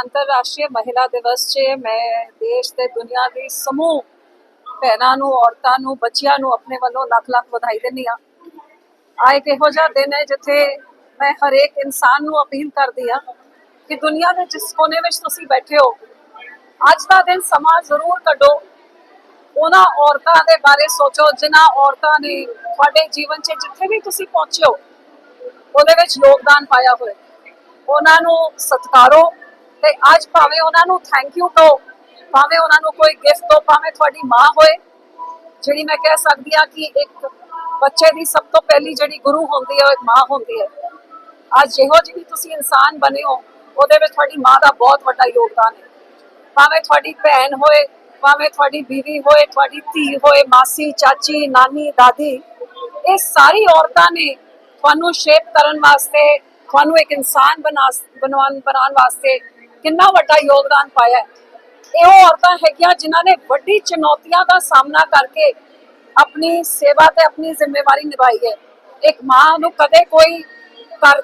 ਅੰਤਰਰਾਸ਼ਟਰੀ ਮਹਿਲਾ ਦਿਵਸ 'ਚ ਮੈਂ ਦੇਸ਼ ਤੇ ਦੁਨੀਆ ਦੀ ਸਮੂਹ ਭੈਣਾਂ ਨੂੰ, ਔਰਤਾਂ ਨੂੰ, ਬੱਚਿਆਂ ਨੂੰ ਆਪਣੇ ਵੱਲੋਂ ਲੱਖ ਲੱਖ ਵਧਾਈ ਦਿੰਦੀ ਆ ਆ ਇੱਕ ਇਹੋ ਜਿਹਾ ਦਿਨ ਹੈ ਜਿੱਥੇ ਮੈਂ ਹਰੇਕ ਇਨਸਾਨ ਨੂੰ ਅਪੀਲ ਕਰਦੀ ਆ ਕਿ ਦੁਨੀਆ ਦੇ ਜਿਸ ਕੋਨੇ ਵਿੱਚ ਤੁਸੀਂ ਬੈਠੇ ਹੋ, ਅੱਜ ਦਾ ਦਿਨ ਸਮਾਂ ਜ਼ਰੂਰ ਕੱਢੋ। ਉਹਨਾਂ ਔਰਤਾਂ ਦੇ ਬਾਰੇ ਸੋਚੋ ਜਿਨ੍ਹਾਂ ਔਰਤਾਂ ਨੇ ਤੁਹਾਡੇ ਜੀਵਨ 'ਚ ਜਿੱਥੇ ਵੀ ਤੁਸੀਂ ਪਹੁੰਚੇ ਹੋ, ਉਹਦੇ ਵਿੱਚ ਯੋਗਦਾਨ ਪਾਇਆ ਹੋਇਆ। ਉਹਨਾਂ ਨੂੰ ਸਤਿਕਾਰੋ। ਤੇ ਅੱਜ ਭਾਵੇਂ ਉਹਨਾਂ ਨੂੰ ਥੈਂਕ ਯੂ ਕਹੋ, ਭਾਵੇਂ ਉਹਨਾਂ ਨੂੰ ਕੋਈ ਗਿਫਟ ਦਿਓ ਭਾਵੇਂ ਤੁਹਾਡੀ ਮਾਂ ਹੋਏ, ਜਿਹੜੀ ਮੈਂ ਕਹਿ ਸਕਦੀ ਆ ਕਿ ਇੱਕ ਬੱਚੇ ਦੀ ਸਭ ਤੋਂ ਪਹਿਲੀ ਜਿਹੜੀ ਗੁਰੂ ਹੁੰਦੀ ਹੈ, ਉਹ ਇੱਕ ਮਾਂ ਹੁੰਦੀ ਹੈ। ਅੱਜ ਜਿਹੋ ਜਿਹੀ ਤੁਸੀਂ ਇਨਸਾਨ ਬਣੇ ਹੋ, ਉਹਦੇ ਵਿੱਚ ਤੁਹਾਡੀ ਮਾਂ ਦਾ ਬਹੁਤ ਵੱਡਾ ਯੋਗਦਾਨ ਹੈ। ਭਾਵੇਂ ਤੁਹਾਡੀ ਭੈਣ ਹੋਏ, ਭਾਵੇਂ ਤੁਹਾਡੀ ਬੀਵੀ ਹੋਏ, ਤੁਹਾਡੀ ਧੀ ਹੋਏ, ਮਾਸੀ, ਚਾਚੀ, ਨਾਨੀ, ਦਾਦੀ, ਇਹ ਸਾਰੀ ਔਰਤਾਂ ਨੇ ਤੁਹਾਨੂੰ ਸ਼ੇਪ ਕਰਨ ਵਾਸਤੇ, ਤੁਹਾਨੂੰ ਇੱਕ ਇਨਸਾਨ ਬਣਾ ਬਣਾਉਣ ਬਣਾਉਣ ਵਾਸਤੇ ਕਿੰਨਾ ਵੱਡਾ ਯੋਗਦਾਨ ਪਾਇਆ ਹੈ। ਇਹ ਉਹ ਔਰਤਾਂ ਹੈਗੀਆਂ ਜਿਨ੍ਹਾਂ ਨੇ ਵੱਡੀ ਚੁਣੌਤੀਆਂ ਦਾ ਸਾਹਮਣਾ ਕਰਕੇ ਆਪਣੀ ਸੇਵਾ ਤੇ ਆਪਣੀ ਜ਼ਿੰਮੇਵਾਰੀ ਨਿਭਾਈ ਹੈ। ਇੱਕ ਮਾਂ ਨੂੰ ਕਦੇ ਕੋਈ ਘਰ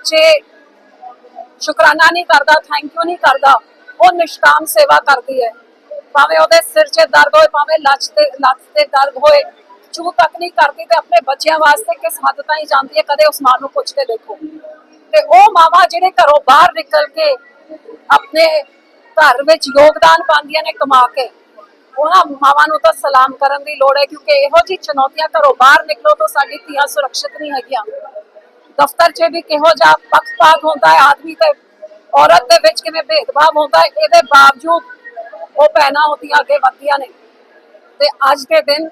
ਸ਼ੁਕਰਾਨਾ ਨਹੀਂ ਕਰਦਾ ਥੈਂਕ ਯੂ ਨਹੀਂ ਕਰਦਾ, ਉਹ ਨਿਸ਼ਕਾਮ ਸੇਵਾ ਕਰਦੀ ਹੈ। ਭਾਵੇਂ ਉਹਦੇ ਸਿਰ 'ਚ ਦਰਦ ਹੋਏ, ਭਾਵੇਂ ਲੱਛ ਤੇ ਲੱਤ ਤੇ ਦਰਦ ਹੋਏ ਚੂ ਤੱਕ ਨਹੀਂ ਕਰਦੀ ਤੇ ਆਪਣੇ ਬੱਚਿਆਂ ਵਾਸਤੇ ਕਿਸ ਹੱਦ ਤਾਈਂ ਜਾਂਦੀ ਹੈ, ਕਦੇ ਉਸ ਮਾਂ ਨੂੰ ਪੁੱਛ ਕੇ ਦੇਖੋ। ਤੇ ਉਹ ਮਾਵਾਂ ਜਿਹੜੇ ਘਰੋਂ ਬਾਹਰ ਨਿਕਲ ਕੇ ਆਪਣੇ ਘਰ ਵਿੱਚ ਯੋਗਦਾਨ ਪਾਉਂਦੀਆਂ ਨੇ ਕਮਾ ਕੇ। ਉਹਨਾਂ ਮਾਵਾਂ ਨੂੰ ਤਾਂ ਸਲਾਮ ਕਰਨ ਦੀ ਲੋੜ ਹੈ, ਕਿਉਂਕਿ ਇਹੋ ਜਿਹੀ ਚੁਣੌਤੀਆਂ ਘਰੋਂ ਬਾਹਰ ਨਿਕਲੋ ਤਾਂ ਸਾਡੀ ਧੀਆਂ ਸੁਰੱਖਿਅਤ ਨਹੀਂ ਹੈਗੀਆਂ। ਦਫ਼ਤਰ 'ਚ ਵੀ ਕਿਹੋ ਜਿਹਾ ਪੱਖਪਾਤ ਹੁੰਦਾ ਹੈ, ਆਦਮੀ ਤੇ ਔਰਤ ਦੇ ਵਿੱਚ ਕਿਵੇਂ ਭੇਦਭਾਵ ਹੁੰਦਾ ਹੈ, ਇਹਦੇ ਬਾਵਜੂਦ ਉਹ ਭੈਣਾਂ ਉਹਦੀਆਂ ਅੱਗੇ ਵੱਧਦੀਆਂ ਨੇ। ਤੇ ਅੱਜ ਦੇ ਦਿਨ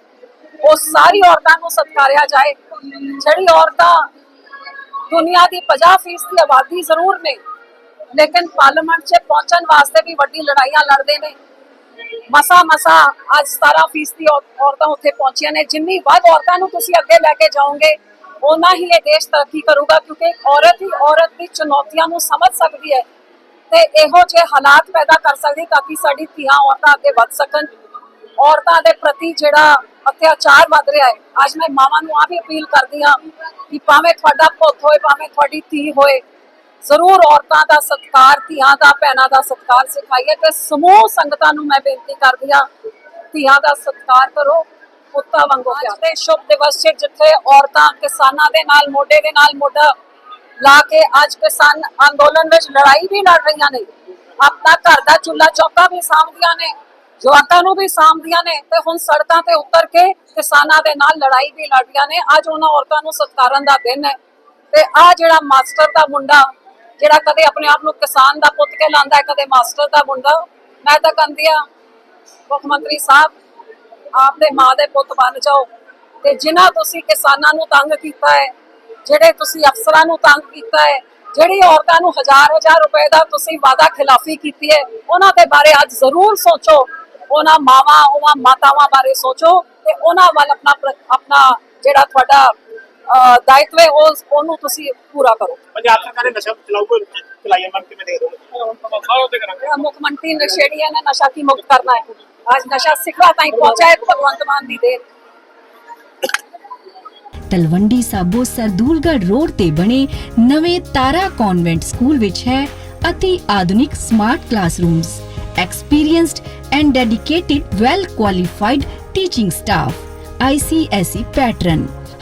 ਉਹ ਸਾਰੀ ਔਰਤਾਂ ਨੂੰ ਸਤਕਾਰਿਆ ਜਾਏ। ਜਿਹੜੀ ਔਰਤਾਂ ਦੁਨੀਆ ਦੀ 50% ਦੀ ਆਬਾਦੀ ਜ਼ਰੂਰ ਨੇ ਲੇਕਿਨ ਪਾਰਲੀਮੈਂਟ 'ਚ ਪਹੁੰਚਣ ਵਾਸਤੇ ਵੀ ਵੱਡੀ ਲੜਾਈਆਂ ਲੜਦੇ ਨੇ। ਮਸਾ ਮਸਾ ਅੱਜ 17% ਔਰਤਾਂ ਉੱਥੇ ਪਹੁੰਚੀਆਂ ਨੇ। ਜਿੰਨੀ ਵੱਧ ਔਰਤਾਂ ਨੂੰ ਤੁਸੀਂ ਅੱਗੇ ਲੈ ਕੇ ਜਾਓਗੇ ਉਹਨਾਂ ਹੀ ਇਹ ਦੇਸ਼ ਤਰੱਕੀ ਕਰੂਗਾ, ਕਿਉਂਕਿ ਇੱਕ ਔਰਤ ਹੀ ਔਰਤ ਦੀ ਚੁਣੌਤੀਆਂ ਨੂੰ ਸਮਝ ਸਕਦੀ ਹੈ ਤੇ ਇਹੋ ਜਿਹੇ ਹਾਲਾਤ ਪੈਦਾ ਕਰ ਸਕਦੀ ਤਾਂ ਕਿ ਸਾਡੀ ਧੀਆਂ ਔਰਤਾਂ ਅੱਗੇ ਵੱਧ ਸਕਣ। ਔਰਤਾਂ ਦੇ ਪ੍ਰਤੀ ਜਿਹੜਾ ਅਤਿਆਚਾਰ ਵੱਧ ਰਿਹਾ ਹੈ, ਅੱਜ ਮੈਂ ਮਾਵਾਂ ਨੂੰ ਆ ਵੀ ਅਪੀਲ ਕਰਦੀ ਹਾਂ ਕਿ ਭਾਵੇਂ ਤੁਹਾਡਾ ਪੁੱਤ ਹੋਏ, ਭਾਵੇਂ ਤੁਹਾਡੀ ਧੀ ਹੋਏ ਜ਼ਰੂਰ ਔਰਤਾਂ ਦਾ ਸਤਿਕਾਰ, ਧੀਆਂ ਦਾ, ਭੈਣਾਂ ਦਾ ਸਤਿਕਾਰ ਸਿਖਾਈਏ ਤੇ ਸਮੂਹ ਸੰਗਤਾਂ ਨੂੰ ਮੈਂ ਬੇਨਤੀ ਕਰਦੀ ਹਾਂ, ਧੀਆਂ ਦਾ ਸਤਿਕਾਰ ਕਰੋ, ਪੁੱਤਾਂ ਵਾਂਗੂ ਪਿਆਰ। ਤੇ ਸ਼ੁਭ ਦਿਵਸ ਜਿੱਥੇ ਔਰਤਾਂ ਕਿਸਾਨਾਂ ਦੇ ਨਾਲ, ਮੋਢੇ ਦੇ ਨਾਲ ਮੋਢਾ ਲਾ ਕੇ ਅੱਜ ਕਿਸਾਨ ਅੰਦੋਲਨ ਵਿੱਚ ਲੜਾਈ ਵੀ ਲੜ ਰਹੀਆਂ ਨੇ। ਆਪਣਾ ਘਰ ਦਾ ਚੁੱਲ੍ਹਾ ਚੌਕਾ ਵੀ ਸਾਂਭਦੀਆਂ ਨੇ, ਜਵਾਕਾਂ ਨੂੰ ਵੀ ਸਾਂਭਦੀਆਂ ਨੇ ਤੇ ਹੁਣ ਸੜਕਾਂ ਤੇ ਉਤਰ ਕੇ ਕਿਸਾਨਾਂ ਦੇ ਨਾਲ ਲੜਾਈ ਵੀ ਲੜਦੀਆਂ ਨੇ। ਅੱਜ ਉਹਨਾਂ ਔਰਤਾਂ ਨੂੰ ਸਤਿਕਾਰਨ ਦਾ ਦਿਨ ਹੈ ਤੇ ਆ ਜਿਹੜਾ ਮਾਸਟਰ ਦਾ ਮੁੰਡਾ ਜਿਹੜਾ ਕਦੇ ਆਪਣੇ ਆਪ ਨੂੰ ਕਿਸਾਨ ਦਾ ਪੁੱਤ ਕੇ ਹੈ, ਕਦੇ ਮਾਸਟਰ ਦਾ ਮੁੰਡਾ, ਮੈਂ ਤਾਂ ਕਹਿੰਦੀ ਆ ਮੁੱਖ ਮੰਤਰੀ ਸਾਹਿਬ ਆਪ ਦੇ ਮਾਂ ਦੇ ਪੁੱਤ ਬਣ ਜਾਓ ਤੇ ਜਿਨ੍ਹਾਂ ਤੁਸੀਂ ਕਿਸਾਨਾਂ ਨੂੰ ਤੰਗ ਕੀਤਾ ਹੈ, ਜਿਹੜੇ ਤੁਸੀਂ ਅਫਸਰਾਂ ਨੂੰ ਤੰਗ ਕੀਤਾ ਹੈ, ਜਿਹੜੀ ਔਰਤਾਂ ਨੂੰ ਹਜ਼ਾਰ ਹਜ਼ਾਰ ਰੁਪਏ ਦਾ ਤੁਸੀਂ ਵਾਅਦਾ ਖਿਲਾਫੀ ਕੀਤੀ ਹੈ, ਉਹਨਾਂ ਦੇ ਬਾਰੇ ਅੱਜ ਜ਼ਰੂਰ ਸੋਚੋ। ਉਹਨਾਂ ਮਾਵਾਂ, ਉਹਨਾਂ ਮਾਤਾਵਾਂ ਬਾਰੇ ਸੋਚੋ ਤੇ ਉਹਨਾਂ ਵੱਲ ਆਪਣਾ ਆਪਣਾ ਜਿਹੜਾ ਤੁਹਾਡਾ ਦਾਇਿਤਵ ਹੈ ਉਸ ਉਹਨੂੰ ਤੁਸੀਂ ਪੂਰਾ ਕਰੋ ਪੰਜਾਬ ਸਰਕਾਰ ਨੇ ਨਸ਼ਾ ਚਲਾਊਗਾ ਚਲਾਈ ਮੰਗ ਕਿਵੇਂ ਦੇ ਦੋ ਜਿਹੜਾ ਮੁੱਖ ਮੰਤਰੀ ਨਸ਼ੇੜੀਆਂ ਨੇ ਨਸ਼ਾ ਕੀ ਮੁਕਤ ਕਰਨਾ ਹੈ ਅੱਜ ਨਸ਼ਾ ਸਿਖਰਾ ਤਾਈਂ ਪਹੁੰਚਾ ਹੈ ਭਗਵੰਤ ਮਾਨ ਦੀ ਦੇਣ ਤਲਵੰਡੀ ਸਾਬੋ ਸਰਦੂਲਗੜ੍ਹ ਰੋਡ ਤੇ ਬਣੇ ਨਵੇਂ ਤਾਰਾ ਕਨਵੈਂਟ ਸਕੂਲ ਵਿੱਚ ਹੈ ਅਤੀ ਆਧੁਨਿਕ smart classrooms experienced and dedicated well qualified teaching staff ICSE pattern